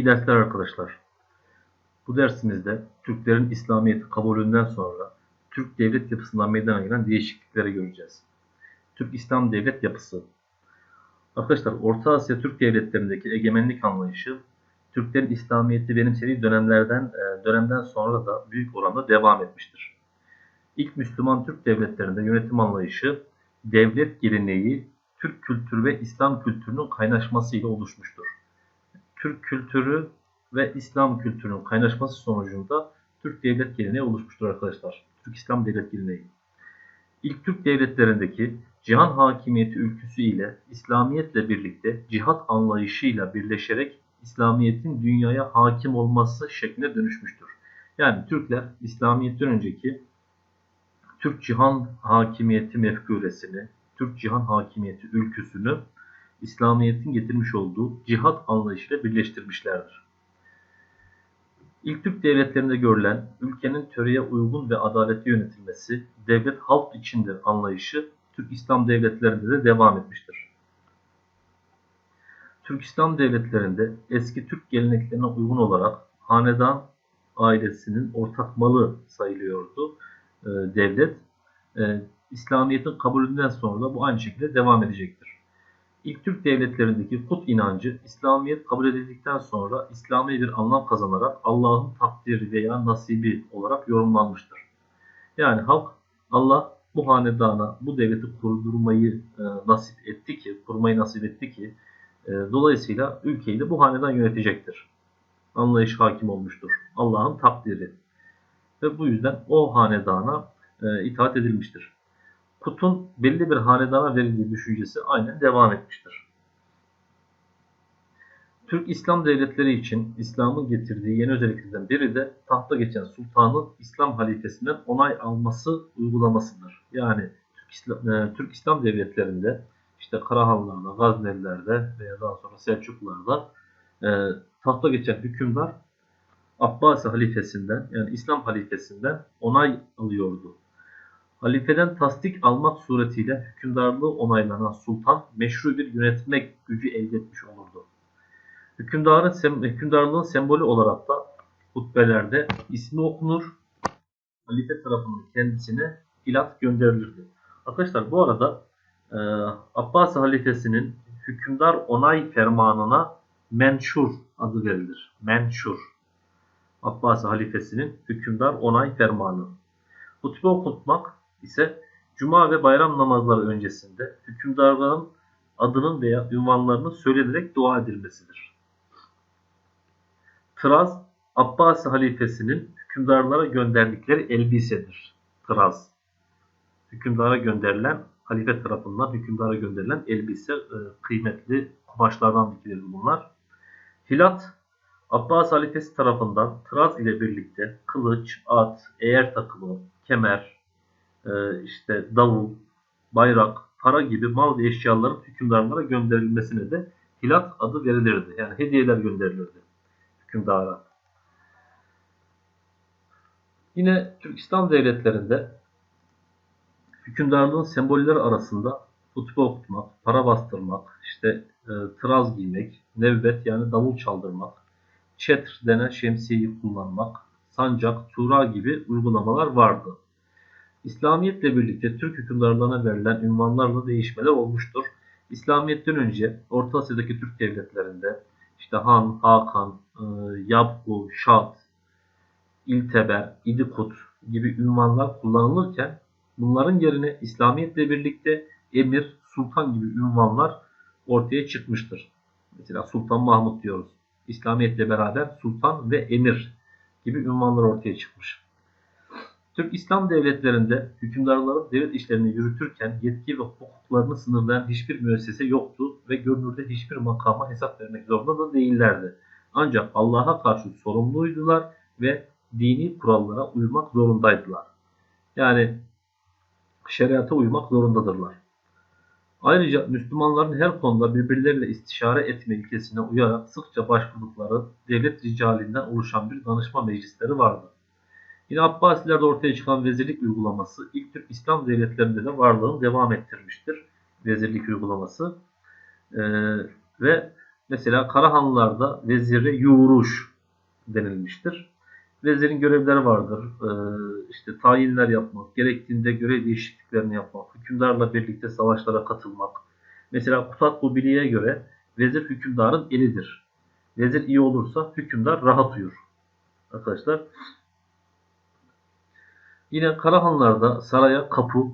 İyi dersler arkadaşlar. Bu dersimizde Türklerin İslamiyet'i kabulünden sonra Türk devlet yapısından meydana gelen değişiklikleri göreceğiz. Türk İslam devlet yapısı. Arkadaşlar Orta Asya Türk devletlerindeki egemenlik anlayışı Türklerin İslamiyet'i benimsediği dönemlerden e, dönemden sonra da büyük oranda devam etmiştir. İlk Müslüman Türk devletlerinde yönetim anlayışı devlet geleneği Türk kültürü ve İslam kültürünün kaynaşmasıyla oluşmuştur. Türk kültürü ve İslam kültürünün kaynaşması sonucunda Türk devlet geleneği oluşmuştur arkadaşlar. Türk İslam devlet geleneği. İlk Türk devletlerindeki cihan hakimiyeti ülküsü ile İslamiyetle birlikte cihat anlayışıyla birleşerek İslamiyetin dünyaya hakim olması şekline dönüşmüştür. Yani Türkler İslamiyetten önceki Türk cihan hakimiyeti mefkuresini, Türk cihan hakimiyeti ülküsünü İslamiyet'in getirmiş olduğu cihat anlayışıyla birleştirmişlerdir. İlk Türk devletlerinde görülen ülkenin töreye uygun ve adaletli yönetilmesi, devlet halk içindir anlayışı Türk İslam devletlerinde de devam etmiştir. Türk İslam devletlerinde eski Türk geleneklerine uygun olarak hanedan ailesinin ortak malı sayılıyordu e, devlet. E, İslamiyet'in kabulünden sonra da bu aynı şekilde devam edecektir. İlk Türk devletlerindeki put inancı İslamiyet kabul edildikten sonra İslami bir anlam kazanarak Allah'ın takdiri veya nasibi olarak yorumlanmıştır. Yani halk Allah bu hanedana, bu devleti kurdurmayı e, nasip etti ki, kurmayı nasip etti ki e, dolayısıyla ülkeyi de bu hanedan yönetecektir. Anlayış hakim olmuştur. Allah'ın takdiri. Ve bu yüzden o hanedana e, itaat edilmiştir. Kut'un belli bir hanedana verildiği düşüncesi aynen devam etmiştir. Türk İslam devletleri için İslam'ın getirdiği yeni özelliklerden biri de tahta geçen sultanın İslam halifesinden onay alması uygulamasıdır. Yani Türk İslam, e, Türk İslam devletlerinde işte Karahanlılarda, Gaznelilerde veya daha sonra Selçuklularda e, tahta geçen hükümdar Abbasi halifesinden yani İslam halifesinden onay alıyordu. Halifeden tasdik almak suretiyle hükümdarlığı onaylanan sultan meşru bir yönetmek gücü elde etmiş olurdu. Hükümdarın sem hükümdarlığın sembolü olarak da hutbelerde ismi okunur, halife tarafından kendisine ilat gönderilirdi. Arkadaşlar bu arada e, Abbasi halifesinin hükümdar onay fermanına menşur adı verilir. Menşur. Abbasi halifesinin hükümdar onay fermanı. Hutbe okutmak ise cuma ve bayram namazları öncesinde hükümdarların adının veya ünvanlarının söylenerek dua edilmesidir. Tıraz, Abbasi halifesinin hükümdarlara gönderdikleri elbisedir. Tıraz. Hükümdara gönderilen, halife tarafından hükümdara gönderilen elbise, e, kıymetli kumaşlardan dikilir bunlar. Hilat, Abbas halifesi tarafından Tıraz ile birlikte kılıç, at, eğer takımı, kemer, işte davul, bayrak, para gibi mal ve eşyaların hükümdarlara gönderilmesine de hilat adı verilirdi. Yani hediyeler gönderilirdi hükümdara. Yine Türk İslam devletlerinde hükümdarlığın sembolleri arasında hutbe okutmak, para bastırmak, işte e, tıraz giymek, nevbet yani davul çaldırmak, çetr denen şemsiyeyi kullanmak, sancak, tura gibi uygulamalar vardı. İslamiyetle birlikte Türk hükümdarlarına verilen ünvanlarla değişmeler olmuştur. İslamiyet'ten önce Orta Asya'daki Türk devletlerinde işte Han, Hakan, e, Yabgu, Şad, İlteber, İdikut gibi ünvanlar kullanılırken bunların yerine İslamiyetle birlikte Emir, Sultan gibi ünvanlar ortaya çıkmıştır. Mesela Sultan Mahmut diyoruz. İslamiyetle beraber Sultan ve Emir gibi ünvanlar ortaya çıkmış. Türk İslam devletlerinde hükümdarların devlet işlerini yürütürken yetki ve hukuklarını sınırlayan hiçbir müessese yoktu ve görünürde hiçbir makama hesap vermek zorunda da değillerdi. Ancak Allah'a karşı sorumluydular ve dini kurallara uymak zorundaydılar. Yani şeriata uymak zorundadırlar. Ayrıca Müslümanların her konuda birbirleriyle istişare etme ilkesine uyarak sıkça başvurdukları devlet ricalinden oluşan bir danışma meclisleri vardı. Yine Abbasilerde ortaya çıkan vezirlik uygulaması ilk Türk İslam devletlerinde de varlığını devam ettirmiştir. Vezirlik uygulaması. Ee, ve Mesela Karahanlılarda vezire yuruş denilmiştir. Vezirin görevleri vardır. Ee, işte tayinler yapmak, gerektiğinde görev değişikliklerini yapmak, hükümdarla birlikte savaşlara katılmak. Mesela Kutat Bili'ye göre vezir hükümdarın elidir. Vezir iyi olursa hükümdar rahat uyur. Arkadaşlar Yine Karahanlarda saraya kapı,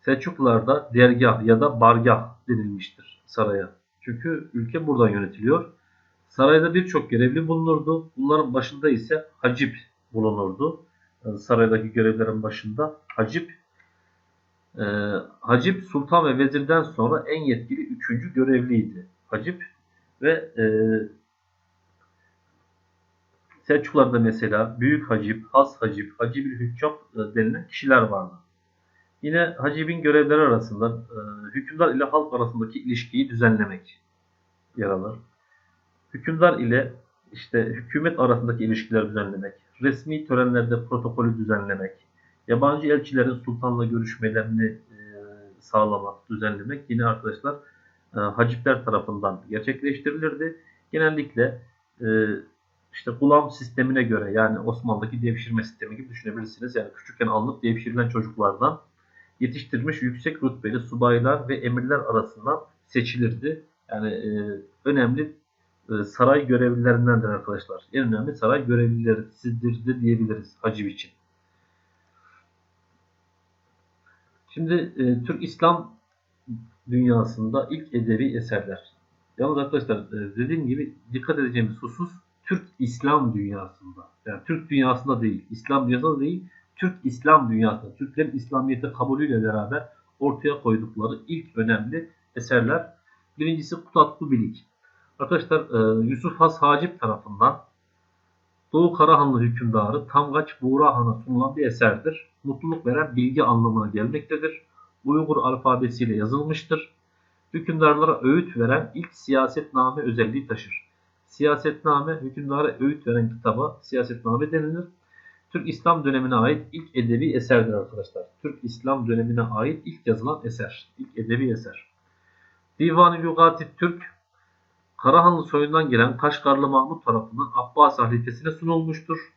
Selçuklularda dergah ya da bargah denilmiştir saraya. Çünkü ülke buradan yönetiliyor. Sarayda birçok görevli bulunurdu. Bunların başında ise hacip bulunurdu. Yani saraydaki görevlerin başında hacip. E, hacip sultan ve vezirden sonra en yetkili üçüncü görevliydi. Hacip ve e, Selçuklularda mesela Büyük Hacip, Has Hacip, Hacib-i Hüccab e, denilen kişiler vardı. Yine Hacib'in görevleri arasında e, hükümdar ile halk arasındaki ilişkiyi düzenlemek yer alır. Hükümdar ile işte hükümet arasındaki ilişkileri düzenlemek, resmi törenlerde protokolü düzenlemek, yabancı elçilerin sultanla görüşmelerini e, sağlamak, düzenlemek yine arkadaşlar hacipler tarafından gerçekleştirilirdi. Genellikle işte gulam sistemine göre yani Osmanlı'daki devşirme sistemi gibi düşünebilirsiniz. Yani küçükken alınıp devşirilen çocuklardan yetiştirmiş yüksek rütbeli subaylar ve emirler arasından seçilirdi. Yani e, önemli e, saray görevlilerindendir arkadaşlar. En önemli saray görevlileri de diyebiliriz hacib için. Şimdi e, Türk İslam dünyasında ilk edebi eserler. Yalnız arkadaşlar e, dediğim gibi dikkat edeceğimiz husus Türk İslam dünyasında. Yani Türk dünyasında değil, İslam dünyasında değil, Türk İslam dünyasında, Türklerin İslamiyet'e kabulüyle beraber ortaya koydukları ilk önemli eserler. Birincisi Kutatlı Bilik. Arkadaşlar e, Yusuf Has Hacip tarafından Doğu Karahanlı hükümdarı Tamgaç Buğra Han'a sunulan bir eserdir. Mutluluk veren bilgi anlamına gelmektedir. Uygur alfabesiyle yazılmıştır. Hükümdarlara öğüt veren ilk siyasetname özelliği taşır. Siyasetname hükümdara öğüt veren kitaba siyasetname denilir. Türk İslam dönemine ait ilk edebi eserdir arkadaşlar. Türk İslam dönemine ait ilk yazılan eser. ilk edebi eser. Divan-ı Lugati Türk Karahanlı soyundan gelen Kaşgarlı Mahmut tarafından Abbas halifesine sunulmuştur.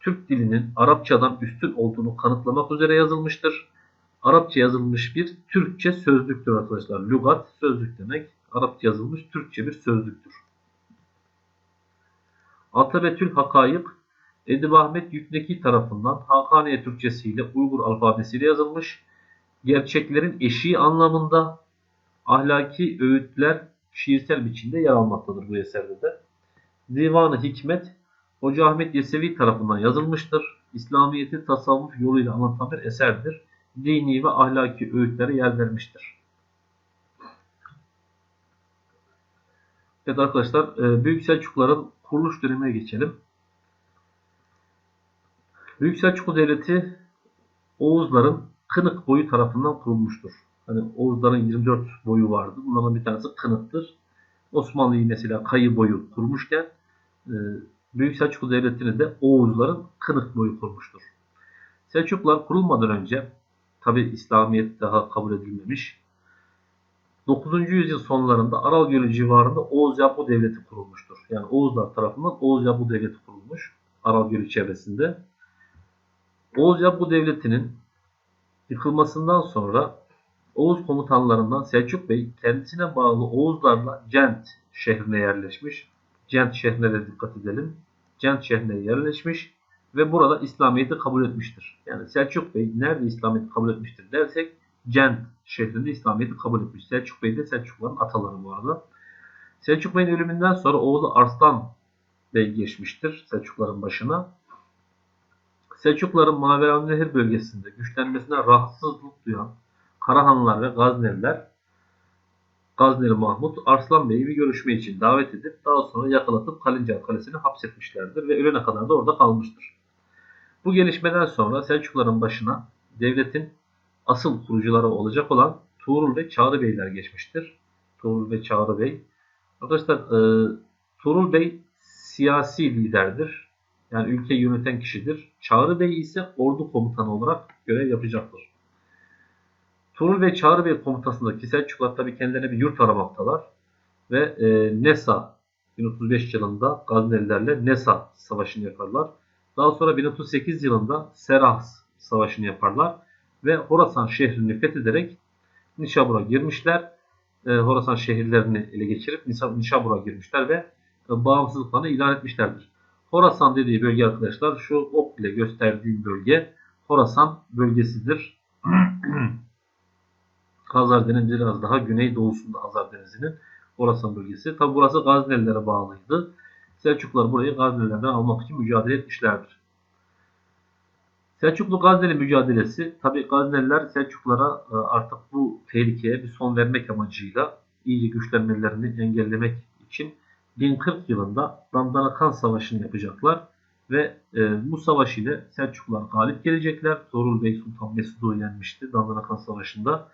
Türk dilinin Arapçadan üstün olduğunu kanıtlamak üzere yazılmıştır. Arapça yazılmış bir Türkçe sözlüktür arkadaşlar. Lugat sözlük demek. Arapça yazılmış Türkçe bir sözlüktür. Atabetül Hakayık Edip Ahmet Yükneki tarafından Hakaniye Türkçesi ile Uygur alfabesiyle yazılmış. Gerçeklerin eşiği anlamında ahlaki öğütler şiirsel biçimde yer almaktadır bu eserde de. Divanı Hikmet Hoca Ahmet Yesevi tarafından yazılmıştır. İslamiyet'i tasavvuf yoluyla anlatan bir eserdir. Dini ve ahlaki öğütlere yer vermiştir. Evet arkadaşlar Büyük Selçukluların kuruluş dönemine geçelim. Büyük Selçuklu Devleti Oğuzların Kınık boyu tarafından kurulmuştur. Hani Oğuzların 24 boyu vardı. Bunların bir tanesi Kınık'tır. Osmanlı'yı mesela Kayı boyu kurmuşken e, Büyük Selçuklu Devleti'ni de Oğuzların Kınık boyu kurmuştur. Selçuklular kurulmadan önce tabi İslamiyet daha kabul edilmemiş. 9. yüzyıl sonlarında Aral Gölü civarında Oğuz Yabu Devleti kurulmuştur. Yani Oğuzlar tarafından Oğuz Yabu Devleti kurulmuş Aral Gölü çevresinde. Oğuz Yabu Devleti'nin yıkılmasından sonra Oğuz komutanlarından Selçuk Bey kendisine bağlı Oğuzlarla Cent şehrine yerleşmiş. Cent şehrine de dikkat edelim. Cent şehrine yerleşmiş ve burada İslamiyet'i kabul etmiştir. Yani Selçuk Bey nerede İslamiyet'i kabul etmiştir dersek Cent şehrinde İslamiyet'i kabul etmiş. Selçuk Bey de Selçukluların ataları bu arada. Selçuk Bey'in ölümünden sonra oğlu Arslan Bey geçmiştir Selçukluların başına. Selçukluların Maveran Nehir bölgesinde güçlenmesine rahatsızlık duyan Karahanlılar ve Gazneliler Gazneli Mahmut Arslan Bey'i bir görüşme için davet edip daha sonra yakalatıp Kalincar Kalesi'ne hapsetmişlerdir ve ölene kadar da orada kalmıştır. Bu gelişmeden sonra Selçukluların başına devletin asıl kurucuları olacak olan Tuğrul ve Çağrı Beyler geçmiştir. Tuğrul ve Çağrı Bey. Arkadaşlar e, Tuğrul Bey siyasi liderdir. Yani ülkeyi yöneten kişidir. Çağrı Bey ise ordu komutanı olarak görev yapacaktır. Tuğrul ve Çağrı Bey komutasındaki Selçuklular tabi kendilerine bir yurt aramaktalar. ve e, Nesa 1035 yılında Gaznelilerle Nesa savaşını yaparlar. Daha sonra 1038 yılında Serahs savaşını yaparlar ve Horasan şehrini fethederek Nişabur'a girmişler. E, Horasan şehirlerini ele geçirip Nişabur'a girmişler ve e, bağımsızlıklarını ilan etmişlerdir. Horasan dediği bölge arkadaşlar şu ok ile gösterdiğim bölge Horasan bölgesidir. Hazar Denizi biraz daha güneydoğusunda Hazar Denizi'nin Horasan bölgesi. Tabi burası Gaznelilere bağlıydı. Selçuklular burayı Gaznelilerden almak için mücadele etmişlerdir. Selçuklu Gazneli mücadelesi tabi Gazneliler Selçuklulara e, artık bu tehlikeye bir son vermek amacıyla iyice güçlenmelerini engellemek için 1040 yılında Dandanakan Savaşı'nı yapacaklar ve e, bu savaş ile Selçuklular galip gelecekler. Tuğrul Bey Sultan Mesud'u yenmişti Dandanakan Savaşı'nda.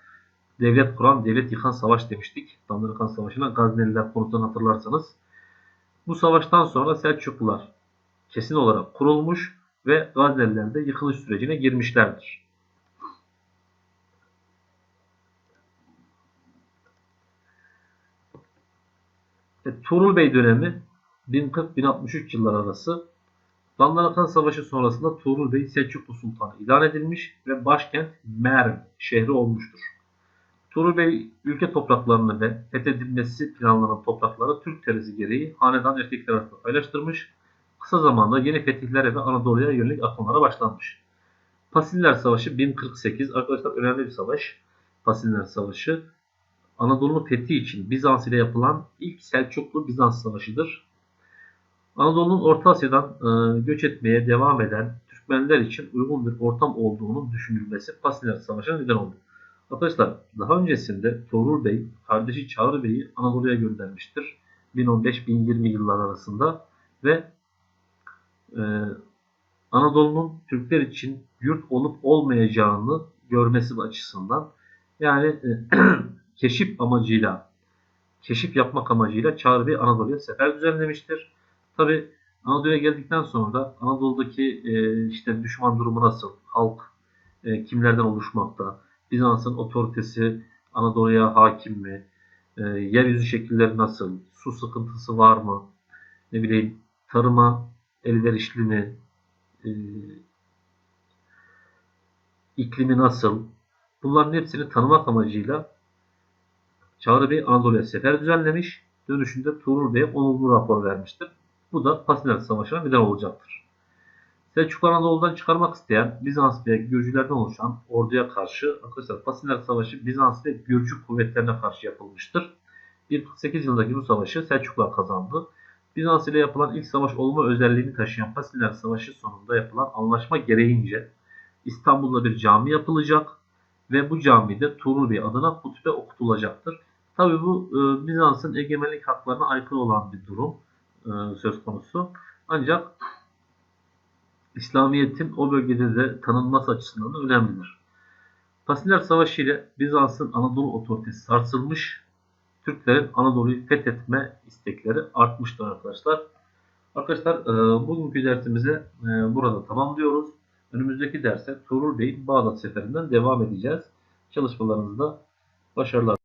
Devlet kuran, devlet yıkan savaş demiştik. Dandanakan Savaşı'na Gazneliler konusunu hatırlarsanız. Bu savaştan sonra Selçuklular kesin olarak kurulmuş ve Gazneliler de yıkılış sürecine girmişlerdir. E, Tuğrul Bey dönemi 1040-1063 yıllar arası Dandanakan Savaşı sonrasında Tuğrul Bey Selçuklu Sultanı ilan edilmiş ve başkent Merv şehri olmuştur. Tuğrul Bey ülke topraklarını ve fethedilmesi planlanan toprakları Türk terisi gereği hanedan erkekler arasında paylaştırmış. Kısa zamanda yeni fetihlere ve Anadolu'ya yönelik akımlara başlanmış. Pasiller Savaşı 1048 arkadaşlar önemli bir savaş. Pasiller Savaşı Anadolu'nun fethi için Bizans ile yapılan ilk Selçuklu-Bizans savaşıdır. Anadolu'nun Orta Asya'dan e, göç etmeye devam eden Türkmenler için uygun bir ortam olduğunun düşünülmesi Pasiller Savaşı'na neden oldu. Arkadaşlar daha öncesinde Tuğrul Bey kardeşi Çağrı Bey'i Anadolu'ya göndermiştir. 1015-1020 yıllar arasında ve e, Anadolu'nun Türkler için yurt olup olmayacağını görmesi açısından yani e, keşif amacıyla keşif yapmak amacıyla Çağrı Bey Anadolu'ya sefer düzenlemiştir. Tabi Anadolu'ya geldikten sonra da Anadolu'daki e, işte düşman durumu nasıl, halk e, kimlerden oluşmakta, Bizans'ın otoritesi Anadolu'ya hakim mi, e, yeryüzü şekilleri nasıl, su sıkıntısı var mı, ne bileyim tarıma elverişli e, iklimi nasıl, bunların hepsini tanımak amacıyla Çağrı Bey Anadolu'ya sefer düzenlemiş, dönüşünde Tuğrul Bey'e olumlu rapor vermiştir. Bu da Pasiner Savaşı'na neden olacaktır. Selçuklu Anadolu'dan çıkarmak isteyen Bizans ve Gürcülerden oluşan orduya karşı arkadaşlar Pasiner Savaşı Bizans ve Gürcü kuvvetlerine karşı yapılmıştır. 1048 yılındaki bu savaşı Selçuklular kazandı. Bizans ile yapılan ilk savaş olma özelliğini taşıyan Pasiner Savaşı sonunda yapılan anlaşma gereğince İstanbul'da bir cami yapılacak ve bu camide Tuğrul Bey adına hutbe okutulacaktır. Tabi bu e, Bizans'ın egemenlik haklarına aykırı olan bir durum e, söz konusu. Ancak İslamiyet'in o bölgede de tanınması açısından da önemlidir. Pasiller Savaşı ile Bizans'ın Anadolu otoritesi sarsılmış, Türklerin Anadolu'yu fethetme istekleri artmıştır arkadaşlar. Arkadaşlar e, bugünkü dersimizi e, burada tamamlıyoruz. Önümüzdeki derse Tuğrul Bey'in Bağdat seferinden devam edeceğiz. Çalışmalarınızda başarılar.